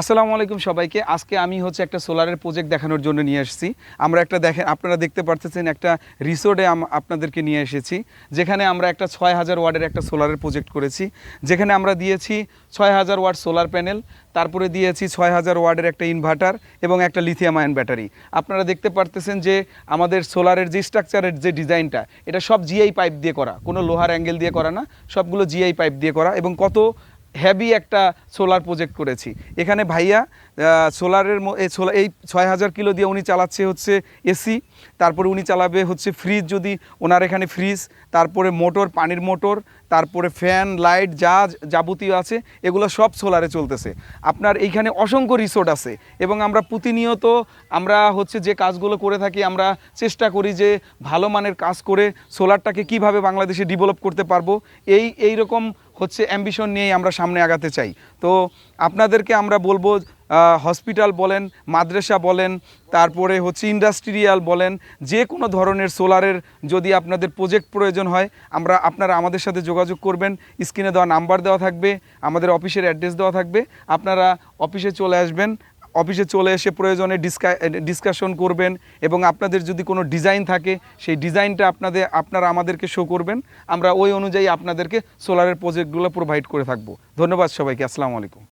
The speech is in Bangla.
আসসালামু আলাইকুম সবাইকে। আজকে আমি হচ্ছে একটা সোলারের প্রজেক্ট দেখানোর জন্য নিয়ে এসেছি। আমরা একটা দেখেন, আপনারা দেখতে পারতেছেন একটা রিসোর্টে আপনাদেরকে নিয়ে এসেছি, যেখানে আমরা একটা ছয় হাজার ওয়ার্ডের একটা সোলারের প্রজেক্ট করেছি। যেখানে আমরা দিয়েছি ছয় হাজার ওয়ার্ড সোলার প্যানেল তারপরে দিয়েছি ছয় হাজার ওয়ার্ডের একটা ইনভার্টার এবং একটা লিথিয়াম আয়ন ব্যাটারি আপনারা দেখতে পারতেছেন যে আমাদের সোলারের যে স্ট্রাকচারের যে ডিজাইনটা, এটা সব জিআই পাইপ দিয়ে করা। কোনো লোহার অ্যাঙ্গেল দিয়ে করা না, সবগুলো জিআই পাইপ দিয়ে করা এবং কত হ্যাভি একটা সোলার প্রজেক্ট করেছি। এখানে ভাইয়া সোলারের এই সোলার এই ছয় হাজার কিলো দিয়ে উনি চালাচ্ছে হচ্ছে এসি তারপরে উনি চালাবে হচ্ছে ফ্রিজ যদি ওনার এখানে ফ্রিজ তারপরে মোটর পানির মোটর তারপরে ফ্যান লাইট যা যাবতীয় আছে, এগুলো সব সোলারে চলতেছে। আপনার এইখানে অসংখ্য রিসোর্ট আছে এবং আমরা প্রতিনিয়ত আমরা হচ্ছে যে কাজগুলো করে থাকি, আমরা চেষ্টা করি যে ভালো মানের কাজ করে সোলারটাকে কীভাবে বাংলাদেশে ডেভেলপ করতে পারব। এই এই রকম হচ্ছে অ্যাম্বিশন নিয়েই আমরা সামনে আগাতে চাই। তো আপনাদেরকে আমরা বলব হসপিটাল বলেন, মাদ্রাসা বলেন, তারপরে হচ্ছে ইন্ডাস্ট্রিয়াল বলেন, যে কোনো ধরনের সোলারের যদি আপনাদের প্রজেক্ট প্রয়োজন হয়, আমরা, আপনারা আমাদের সাথে যোগাযোগ করবেন। স্ক্রিনে দেওয়া নাম্বার দেওয়া থাকবে, আমাদের অফিসের অ্যাড্রেস দেওয়া থাকবে। আপনারা অফিসে চলে আসবেন অফিসে চলে এসে প্রয়োজনে ডিসকা ডিসকাশন করবেন এবং আপনাদের যদি কোনো ডিজাইন থাকে, সেই ডিজাইনটা আপনাদের, আপনারা আমাদেরকে শো করবেন। আমরা ওই অনুযায়ী আপনাদেরকে সোলারের প্রজেক্টগুলো প্রোভাইড করে থাকব। ধন্যবাদ সবাইকে। আসসালামু আলাইকুম।